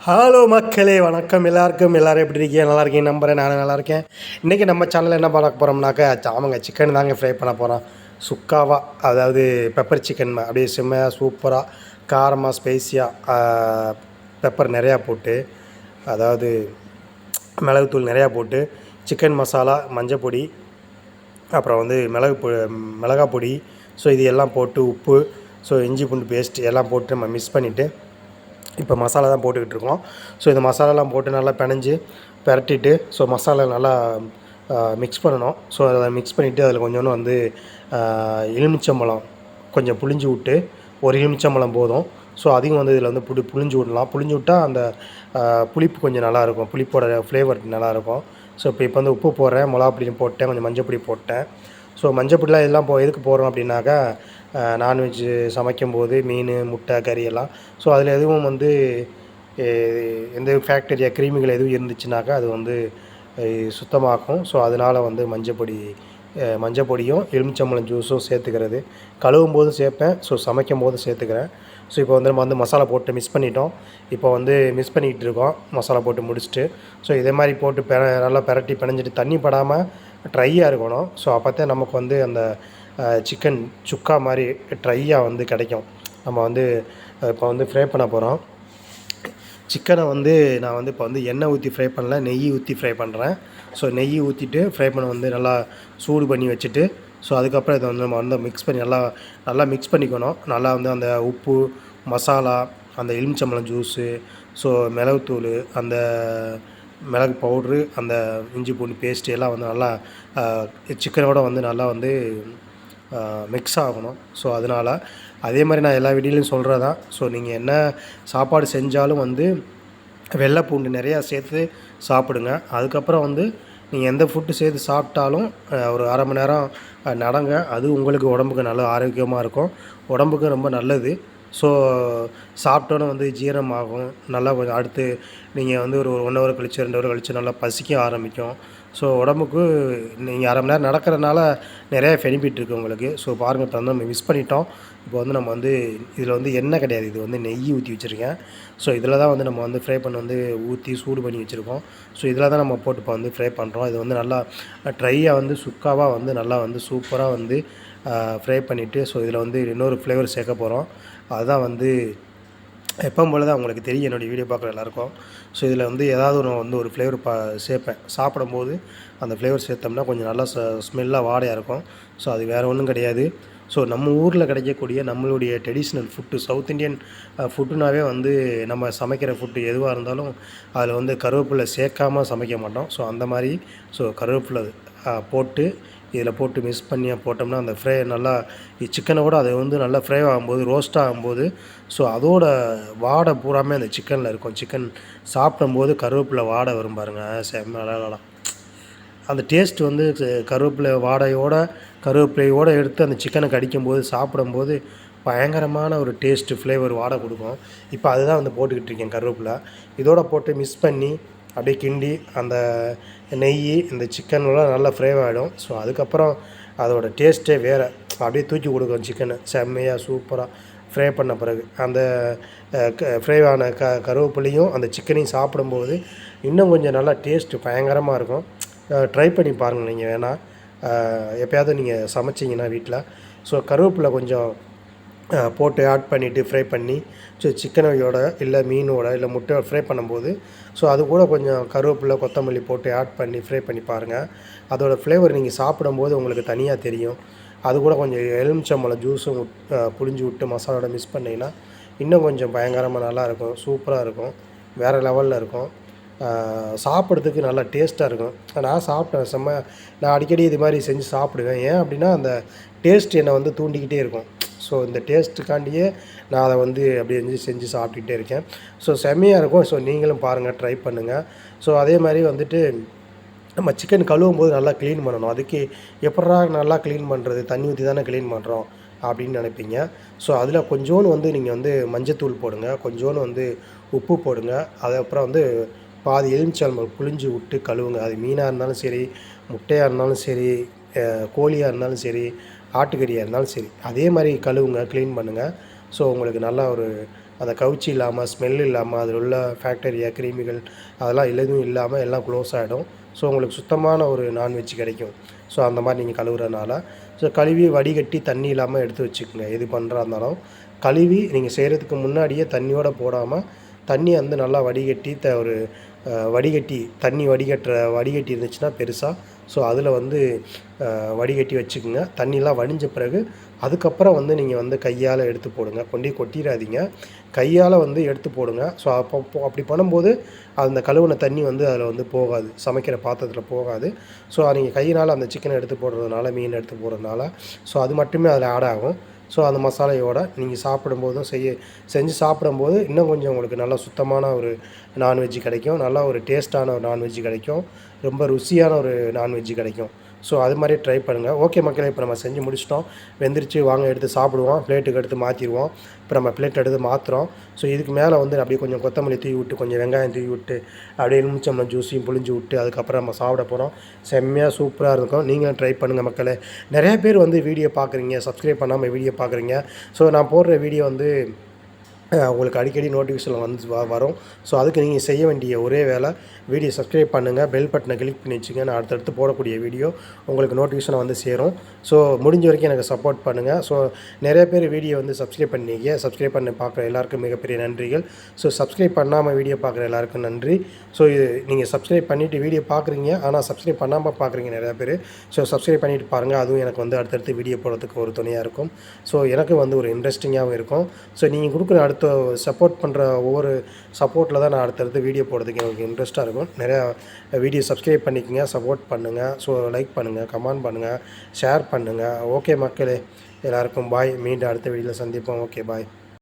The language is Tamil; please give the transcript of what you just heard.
ஹலோ மக்களே வணக்கம். எல்லாருக்கும் எல்லாரும் எப்படி இருக்கீங்க? நல்லா இருக்கீங்க நம்புறேன். நானும் நல்லா இருக்கேன். இன்றைக்கி நம்ம சேனலில் என்ன பார்க்க போகிறோம்னாக்கா ஆமாங்க சிக்கன் தாங்க ஃப்ரை பண்ண போகிறோம் சுக்காவாக அதாவது பெப்பர் சிக்கன் அப்படியே செம்மையாக சூப்பராக காரமாக ஸ்பைஸியாக பெப்பர் நிறையா போட்டு அதாவது மிளகுத்தூள் நிறையா போட்டு சிக்கன் மசாலா மஞ்சள் பொடி அப்புறம் வந்து மிளகு பொ மிளகா பொடி ஸோ இது எல்லாம் போட்டு உப்பு ஸோ இஞ்சி பூண்டு பேஸ்ட் எல்லாம் போட்டு நம்ம மிக்ஸ் பண்ணிவிட்டு இப்போ மசாலா தான் போட்டுக்கிட்டு இருக்கோம். ஸோ இந்த மசாலாலாம் போட்டு நல்லா பினஞ்சு பிரட்டிட்டு ஸோ மசாலா நல்லா மிக்ஸ் பண்ணணும். ஸோ அதை மிக்ஸ் பண்ணிவிட்டு அதில் கொஞ்சோண்டு வந்து எலுமிச்சம்பழம் கொஞ்சம் புளிஞ்சு விட்டு ஒரு எலுமிச்சம்பழம் போதும். ஸோ அதையும் வந்து இதில் வந்து புளி புளிஞ்சு விடலாம். புளிஞ்சு விட்டால் அந்த புளிப்பு கொஞ்சம் நல்லாயிருக்கும் புளிப்போட ஃப்ளேவர் நல்லாயிருக்கும் ஸோ இப்போ இப்போ வந்து உப்பு போடுறேன் மிளகா பொடி போட்டேன் கொஞ்சம் மஞ்சள் பொடி போட்டேன். ஸோ மஞ்சள் பொடிலாம் இதெல்லாம் போ எதுக்கு போடுறோம் அப்படின்னாக்கா நான்வெஜ்ஜு சமைக்கும்போது மீன் முட்டை கறி எல்லாம். ஸோ அதில் எதுவும் வந்து எந்த ஃபேக்டரியா கிருமிகள் எதுவும் இருந்துச்சுனாக்கா அது வந்து சுத்தமாக்கும். ஸோ அதனால் வந்து மஞ்சள் பொடி மஞ்சள் பொடியும் எலுமிச்சம்பழம் ஜூஸும் சேர்த்துக்கிறது. கழுவும் போதும் சேர்ப்பேன். ஸோ சமைக்கும் போதும் சேர்த்துக்கிறேன். ஸோ இப்போ வந்து நம்ம வந்து மசாலா போட்டு மிஸ் பண்ணிட்டோம். இப்போ வந்து மிஸ் பண்ணிக்கிட்டு இருக்கோம் மசாலா போட்டு முடிச்சுட்டு. ஸோ இதே மாதிரி போட்டு பெ நல்லா பெரட்டி பிணைஞ்சிட்டு தண்ணி படாமல் ட்ரையாக இருக்கணும். ஸோ அப்போ நமக்கு வந்து அந்த சிக்கன் சுக்கா மாதிரி ட்ரையாக வந்து கிடைக்கும். நம்ம வந்து இப்போ வந்து ஃப்ரை பண்ண போகிறோம் சிக்கனை வந்து நான் வந்து இப்போ வந்து எண்ணெய் ஊற்றி ஃப்ரை பண்ணல நெய் ஊற்றி ஃப்ரை பண்ணுறேன் ஸோ நெய் ஊற்றிட்டு ஃப்ரை பண்ண வந்து நல்லா சூடு பண்ணி வச்சுட்டு ஸோ அதுக்கப்புறம் இதை வந்து நம்ம வந்து மிக்ஸ் பண்ணி நல்லா நல்லா மிக்ஸ் பண்ணிக்கணும். நல்லா வந்து அந்த உப்பு மசாலா அந்த எலுமிச்சம்பழம் ஜூஸு ஸோ மிளகுத்தூள் அந்த மிளகு பவுட்ரு அந்த இஞ்சி பூண்டு பேஸ்ட்டு எல்லாம் வந்து நல்லா சிக்கனோட வந்து நல்லா வந்து மிக்ஸ் ஆகணும். ஸோ அதனால் அதே மாதிரி நான் எல்லா வீடியோலையும் சொல்கிறது தான் ஸோ நீங்கள் என்ன சாப்பாடு செஞ்சாலும் வந்து வெள்ளை பூண்டு நிறையா சேர்த்து சாப்பிடுங்க. அதுக்கப்புறம் வந்து நீங்கள் எந்த ஃபுட்டு சேர்த்து சாப்பிட்டாலும் ஒரு அரை மணி நேரம் நடங்க. அது உங்களுக்கு உடம்புக்கு நல்ல ஆரோக்கியமாக இருக்கும். உடம்புக்கு ரொம்ப நல்லது. ஸோ சாப்பிட்டோன்னே வந்து ஜீரணம் ஆகும். நல்லா கொஞ்சம் அடுத்து நீங்கள் வந்து ஒரு ஒன் ஹவர் கழிச்சு ரெண்டு ஹவர் கழிச்சு நல்லா பசிக்க ஆரம்பிக்கும். ஸோ உடம்புக்கு நீங்கள் அரை மணி நேரம் நடக்கிறதுனால நிறைய பெனிஃபிட் இருக்குது உங்களுக்கு. ஸோ பாருங்கள் இப்போ வந்து நம்ம மிஸ் பண்ணிட்டோம். இப்போ வந்து நம்ம வந்து இதில் வந்து எண்ணெய் கிடையாது. இது வந்து நெய் ஊற்றி வச்சுருக்கேன். ஸோ இதில் தான் வந்து நம்ம வந்து ஃப்ரை பண்ண வந்து ஊற்றி சூடு பண்ணி வச்சுருக்கோம். ஸோ இதில் தான் நம்ம போட்டு இப்போ வந்து ஃப்ரை பண்ணுறோம் இது வந்து நல்லா ட்ரையாக வந்து சுக்காவாக வந்து நல்லா வந்து சூப்பராக வந்து ஃப்ரை பண்ணிவிட்டு ஸோ இதில் வந்து இன்னொரு ஃப்ளேவர் சேர்க்க போகிறோம் அதுதான் வந்து எப்பவும் போல தான் அவங்களுக்கு தெரியும் என்னுடைய வீடியோ பார்க்குற எல்லாருக்கும். ஸோ இதில் வந்து ஏதாவது ஒரு வந்து ஒரு ஃப்ளேவர் பா சேர்ப்பேன். சாப்பிடும்போது அந்த ஃப்ளேவர் சேர்த்தோம்னா கொஞ்சம் நல்லா ச ஸ்மெல்லாக வாடையாக இருக்கும். ஸோ அது வேறு ஒன்றும் கிடையாது. ஸோ நம்ம ஊரில் கிடைக்கக்கூடிய நம்மளுடைய ட்ரெடிஷ்னல் ஃபுட்டு சவுத் இந்தியன் ஃபுட்டுனாவே வந்து நம்ம சமைக்கிற ஃபுட்டு எதுவாக இருந்தாலும் அதில் வந்து கருவேப்பிலை சேர்க்காம சமைக்க மாட்டோம். ஸோ அந்த மாதிரி ஸோ கருவேப்பிலை போட்டு இதில் போட்டு மிக்ஸ் பண்ணி போட்டோம்னா அந்த ஃப்ரை நல்லா சிக்கனை கூட அது வந்து நல்லா ஃப்ரை ஆகும்போது ரோஸ்ட் ஆகும்போது ஸோ அதோட வாடை பூராமே அந்த சிக்கனில் இருக்கும். சிக்கன் சாப்பிடும்போது கருவேப்பிலை வாடை வரும் பாருங்கள் செம்ம அழகாலாம் அந்த டேஸ்ட் வந்து கருவேப்பிலை வாடையோட கருவேப்பிலையோடு எடுத்து அந்த சிக்கனை கடிக்கும்போது சாப்பிடும்போது பயங்கரமான ஒரு டேஸ்ட்டு ஃப்ளேவர் வாடை கொடுக்கும். இப்போ அதுதான் வந்து போட்டுக்கிட்டு இருக்கேன் கருவேப்பிலை. இதோட போட்டு மிக்ஸ் பண்ணி அப்படியே கிண்டி அந்த நெய் இந்த சிக்கன்லாம் நல்லா ஃப்ரை ஆகிடும் ஸோ அதுக்கப்புறம் அதோட டேஸ்ட்டே வேறு. அப்படியே தூக்கி கொடுக்கும் சிக்கனை செம்மையாக சூப்பராக ஃப்ரை பண்ண பிறகு. அந்த ஃப்ரை ஆன க கருவேப்பிலையும் அந்த சிக்கனையும் சாப்பிடும்போது இன்னும் கொஞ்சம் நல்லா டேஸ்ட்டு பயங்கரமாக இருக்கும். ட்ரை பண்ணி பாருங்கள் நீங்கள் வேணால் எப்போயாவது எப்பயாவது நீங்கள் சமைச்சிங்கன்னா வீட்டில் ஸோ கருவேப்பிலை கொஞ்சம் போட்டு ஆட் பண்ணிவிட்டு ஃப்ரை பண்ணி ஸோ சிக்கனோட இல்லை மீனோட இல்லை முட்டையோட ஃப்ரை பண்ணும்போது ஸோ அது கூட கொஞ்சம் கருவேப்பிலை கொத்தமல்லி போட்டு ஆட் பண்ணி ஃப்ரை பண்ணி பாருங்கள் அதோட ஃப்ளேவர் நீங்கள் சாப்பிடும்போது உங்களுக்கு தனியாக தெரியும். அது கூட கொஞ்சம் எலுமிச்சம்பழம் ஜூஸும் புளிஞ்சு விட்டு மசாலாவோட மிக்ஸ் பண்ணிங்கன்னா இன்னும் கொஞ்சம் பயங்கரமாக நல்லாயிருக்கும் சூப்பராக இருக்கும் வேறு லெவலில் இருக்கும். சாப்பிட்றதுக்கு நல்லா டேஸ்ட்டாக இருக்கும். நான் சாப்பிட்டேன் செம்ம நான் அடிக்கடி இது மாதிரி செஞ்சு சாப்பிடுவேன். ஏன் அப்படின்னா அந்த டேஸ்ட் என்னை வந்து தூண்டிக்கிட்டே இருக்கும். ஸோ இந்த டேஸ்ட்டுக்காண்டியே நான் அதை வந்து அப்படியே செஞ்சு செஞ்சு சாப்பிட்டுக்கிட்டே இருக்கேன். ஸோ செம்மையாக இருக்கும். ஸோ நீங்களும் பாருங்கள் ட்ரை பண்ணுங்கள் ஸோ அதே மாதிரி வந்துட்டு நம்ம சிக்கன் கழுவும் போது நல்லா க்ளீன் பண்ணணும். அதுக்கு எப்படா நல்லா க்ளீன் பண்ணுறது தண்ணி ஊற்றி தானே க்ளீன் பண்ணுறோம் அப்படின்னு நினைப்பீங்க. ஸோ அதில் கொஞ்சோன்னு வந்து நீங்கள் வந்து மஞ்சத்தூள் போடுங்க. கொஞ்சோன்னு வந்து உப்பு போடுங்க. அதுக்கப்புறம் வந்து பாதி எலுமிச்சம்பழம் புளிஞ்சு விட்டு கழுவுங்க. அது மீனாக இருந்தாலும் சரி முட்டையாக இருந்தாலும் சரி கோழியாக இருந்தாலும் சரி ஆட்டுக்கறியாக இருந்தாலும் சரி. அதே மாதிரி கழுவுங்க க்ளீன் பண்ணுங்கள் ஸோ உங்களுக்கு நல்லா ஒரு அந்த கவுச்சி இல்லாமல் ஸ்மெல் இல்லாமல் அதில் உள்ள ஃபேக்டரியா கிருமிகள் அதெல்லாம் எதுவும் இல்லாமல் எல்லாம் க்ளோஸ் ஆகிடும். ஸோ உங்களுக்கு சுத்தமான ஒரு நான்வெஜ் கிடைக்கும். ஸோ அந்த மாதிரி நீங்கள் கழுவுறதுனால. ஸோ கழுவி வடிகட்டி தண்ணி இல்லாமல் எடுத்து வச்சுக்கோங்க. எது பண்ணுறா இருந்தாலும். கழுவி நீங்கள் செய்கிறதுக்கு முன்னாடியே தண்ணியோடு போடாமல் தண்ணி வந்து நல்லா வடிகட்டி த ஒரு வடிகட்டி தண்ணி வடிகட்டுற வடிகட்டி இருந்துச்சுன்னா பெருசாக ஸோ அதில் வந்து வடிகட்டி வச்சுக்கோங்க. தண்ணிலாம் வடிஞ்ச பிறகு அதுக்கப்புறம் வந்து நீங்கள் வந்து கையால் எடுத்து போடுங்க. கொண்டே கொட்டிடாதீங்க கையால் வந்து எடுத்து போடுங்க. ஸோ அப்போ அப்போ- அப்படி பண்ணும்போது அந்த கழுவுன தண்ணி வந்து அதில் வந்து போகாது. சமைக்கிற பாத்திரத்தில் போகாது. ஸோ நீங்கள் கையினால் அந்த சிக்கனை எடுத்து போடுறதுனால மீன் எடுத்து போடுறதுனால ஸோ அது மட்டுமே அதில் ஆட் ஆகும். ஸோ அந்த மசாலையோட நீங்கள் சாப்பிடும்போதும் செய்ய செஞ்சு சாப்பிடும்போது இன்னும் கொஞ்சம் உங்களுக்கு நல்லா சுத்தமான ஒரு நான்வெஜ் கிடைக்கும். நல்லா ஒரு டேஸ்ட்டான ஒரு நான்வெஜ் கிடைக்கும். ரொம்ப ருசியான ஒரு நான்வெஜ் கிடைக்கும். ஸோ அது மாதிரி ட்ரை பண்ணுங்கள் ஓகே மக்களே இப்போ நம்ம செஞ்சு முடிச்சிட்டோம். வெந்திரிச்சு வாங்க எடுத்து சாப்பிடுவோம். பிளேட்டுக்கு எடுத்து மாற்றிடுவோம் இப்போ நம்ம பிளேட் எடுத்து மாற்றுறோம் ஸோ இதுக்கு மேலே வந்து அப்படியே கொஞ்சம் கொத்தமல்லி தூவி விட்டு கொஞ்சம் வெங்காயம் தூவி விட்டு அப்படியே எலுமிச்சம்பழம் ஜூஸையும் புளிஞ்சு விட்டு அதுக்கப்புறம் நம்ம சாப்பிட போகிறோம் செம்மையாக சூப்பராக இருக்கும். நீங்களும் ட்ரை பண்ணுங்கள் மக்களே. நிறைய பேர் வந்து வீடியோ பார்க்குறீங்க சப்ஸ்கிரைப் பண்ணாமல் வீடியோ பார்க்குறீங்க. ஸோ நான் போடுற வீடியோ வந்து உங்களுக்கு அடிக்கடி நோட்டிஃபிகேஷன் வந்து வ- வரும். ஸோ அதுக்கு நீங்கள் செய்ய வேண்டிய ஒரே வேலை வீடியோ சப்ஸ்கிரைப் பண்ணுங்கள் பெல் பட்டனை கிளிக் பண்ணி வச்சுங்க நான் அடுத்தடுத்து போடக்கூடிய வீடியோ உங்களுக்கு நோட்டிஃபிகேஷனை வந்து சேரும். ஸோ முடிஞ்ச வரைக்கும் எனக்கு சப்போர்ட் பண்ணுங்கள் ஸோ நிறைய பேர் வீடியோ வந்து சப்ஸ்கிரைப் பண்ணீங்க. சப்ஸ்கிரைப் பண்ணி பார்க்குற எல்லாருக்கும் மிகப்பெரிய நன்றிகள். ஸோ சப்ஸ்கிரைப் பண்ணாமல் வீடியோ பார்க்குற எல்லாருக்கும் நன்றி. ஸோ இது நீங்கள் சப்ஸ்கிரைப் பண்ணிவிட்டு வீடியோ பார்க்குறீங்க. ஆனால் சப்ஸ்கிரைப் பண்ணாமல் பார்க்குறீங்க நிறையா பேர். ஸோ சப்ஸ்கிரைப் பண்ணிவிட்டு பாருங்கள் அதுவும் எனக்கு வந்து அடுத்தடுத்து வீடியோ போடுறதுக்கு ஒரு துணையாக இருக்கும். ஸோ எனக்கு வந்து ஒரு இன்ட்ரெஸ்டிங்காகவும் இருக்கும். ஸோ நீங்கள் கொடுக்குற அடுத்த அடுத்த சப்போர்ட் பண்ணுற ஒவ்வொரு சப்போர்ட்டில் தான் நான் அடுத்தடுத்து வீடியோ போடுறதுக்கு எனக்கு இன்ட்ரெஸ்ட்டாக இருக்கும். நிறையா வீடியோ சப்ஸ்கிரைப் பண்ணிக்கோங்க சப்போர்ட் பண்ணுங்கள் ஸோ லைக் பண்ணுங்கள் கமெண்ட் பண்ணுங்கள் ஷேர் பண்ணுங்கள் ஓகே மக்களே எல்லாருக்கும் பாய் மீண்டும் அடுத்த வீடியோவில் சந்திப்போம். Okay bye